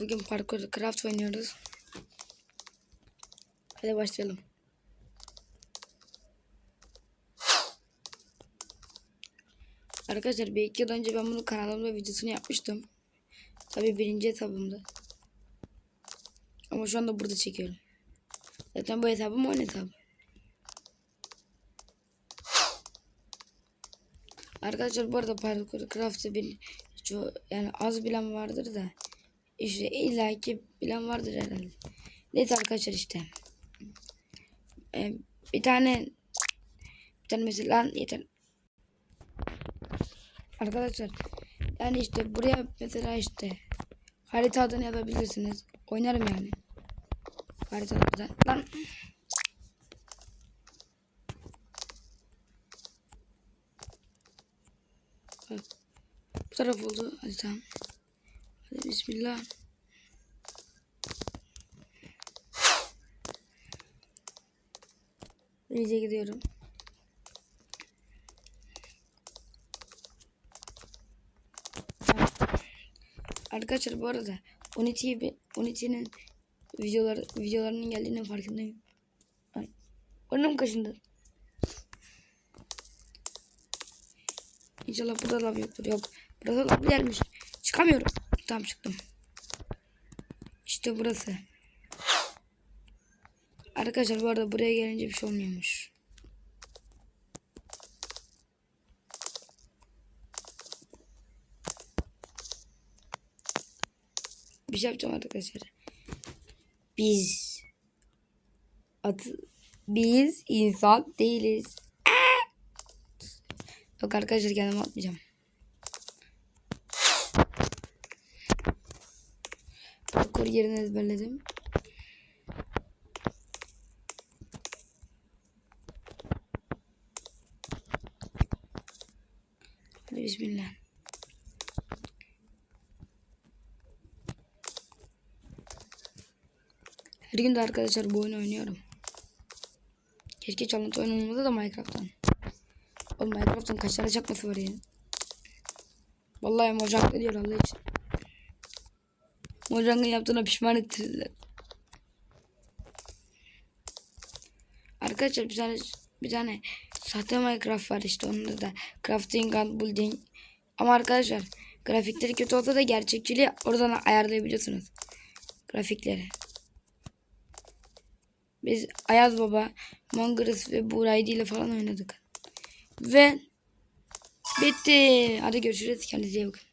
bugün parkur craft oynuyoruz. Hadi başlayalım. Arkadaşlar bir iki yıl önce ben bunu kanalımda videosunu yapmıştım. Tabii birinci hesabımda. Ama şu anda burada çekiyorum. Zaten bu hesabım oyun hesabı. Arkadaşlar bu arada parkur craft'ı ço- yani az bilen vardır da işte illaki bilen vardır herhalde. Neyse arkadaşlar işte. Ee, bir tane bir tane mesela yeter. Arkadaşlar yani işte buraya mesela işte harita adını yazabilirsiniz. Oynarım yani. Harita adını. Lan. Bu taraf oldu. Hadi tamam. Bismillah. İyice gidiyorum. Arkadaşlar bu arada Unity'nin videoları videolarının geldiğinin farkındayım. Ay. Önüm kaşındı. İnşallah burada lav yoktur. Yok. Burada lav gelmiş. Çıkamıyorum. Tamam çıktım. İşte burası. Arkadaşlar bu arada buraya gelince bir şey olmuyormuş. Bir şey yapacağım arkadaşlar. Biz at biz insan değiliz. Yok arkadaşlar kendimi atmayacağım. Parkur yerini ezberledim. Hadi bismillah. Her gün de arkadaşlar bu oyunu oynuyorum. Keşke challenge oyun olmadı da Minecraft'tan. Oğlum Minecraft'tan kaç tane çakması var ya. Vallahi ne diyor Allah için. Mojang'ın yaptığına pişman ettirdiler. Arkadaşlar bir tane bir tane sahte Minecraft var işte onda da crafting and building. Ama arkadaşlar grafikleri kötü olsa da gerçekçiliği oradan ayarlayabiliyorsunuz. Grafikleri. Biz Ayaz Baba, Mongres ve Buraydi ile falan oynadık. Ve bitti. Hadi görüşürüz. Kendinize iyi bakın.